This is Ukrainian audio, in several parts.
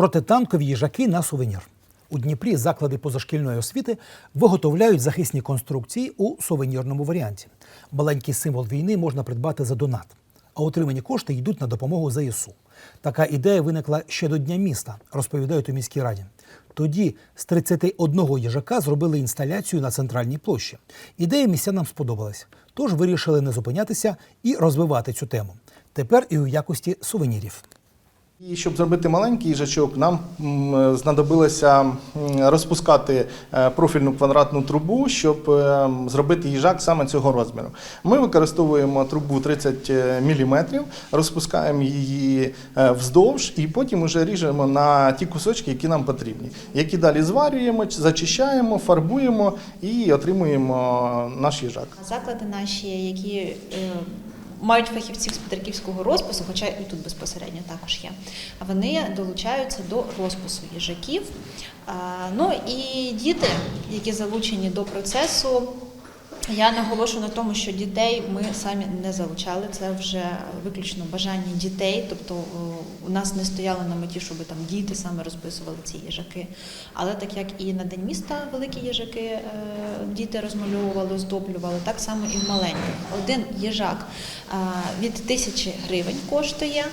Протитанкові їжаки на сувенір. У Дніпрі заклади позашкільної освіти виготовляють захисні конструкції у сувенірному варіанті. Маленький символ війни можна придбати за донат, а отримані кошти йдуть на допомогу ЗСУ. Така ідея виникла ще до Дня міста, розповідають у міській раді. Тоді з 31 їжака зробили інсталяцію на центральній площі. Ідея містянам сподобалась, тож вирішили не зупинятися і розвивати цю тему. Тепер і у якості сувенірів. І щоб зробити маленький їжачок, нам знадобилося розпускати е, профільну квадратну трубу, щоб е, зробити їжак саме цього розміру. Ми використовуємо трубу 30 мм, розпускаємо її е, вздовж і потім вже ріжемо на ті кусочки, які нам потрібні, які далі зварюємо, зачищаємо, фарбуємо і отримуємо наш їжак. Заклади наші, які е, мають фахівців з петриківського розпису, хоча і тут безпосередньо також є, вони долучаються до розпису їжаків. Ну і діти, які залучені до процесу. Я наголошую на тому, що дітей ми самі не залучали. Це вже виключно бажання дітей. Тобто у нас не стояло на меті, щоб там діти саме розписували ці їжаки. Але так як і на день міста великі їжаки е, діти розмальовували, оздоблювали, так само і в маленьких. Один їжак е, від тисячі гривень коштує.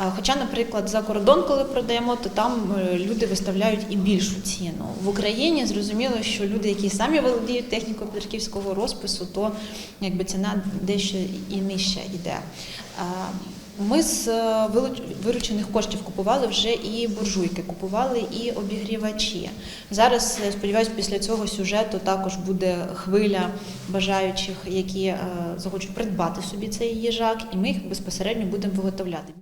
Е, Хоча, наприклад, за кордон, коли продаємо, то там е, люди виставляють і більшу ціну. В Україні зрозуміло, що люди, які самі володіють технікою петриківського розпису, то якби ціна дещо і нижча йде. Ми з е, виручених коштів купували вже і буржуйки, купували і обігрівачі. Зараз сподіваюся, після цього сюжету також буде хвиля бажаючих, які е, захочуть придбати собі цей їжак, і ми їх безпосередньо будемо виготовляти.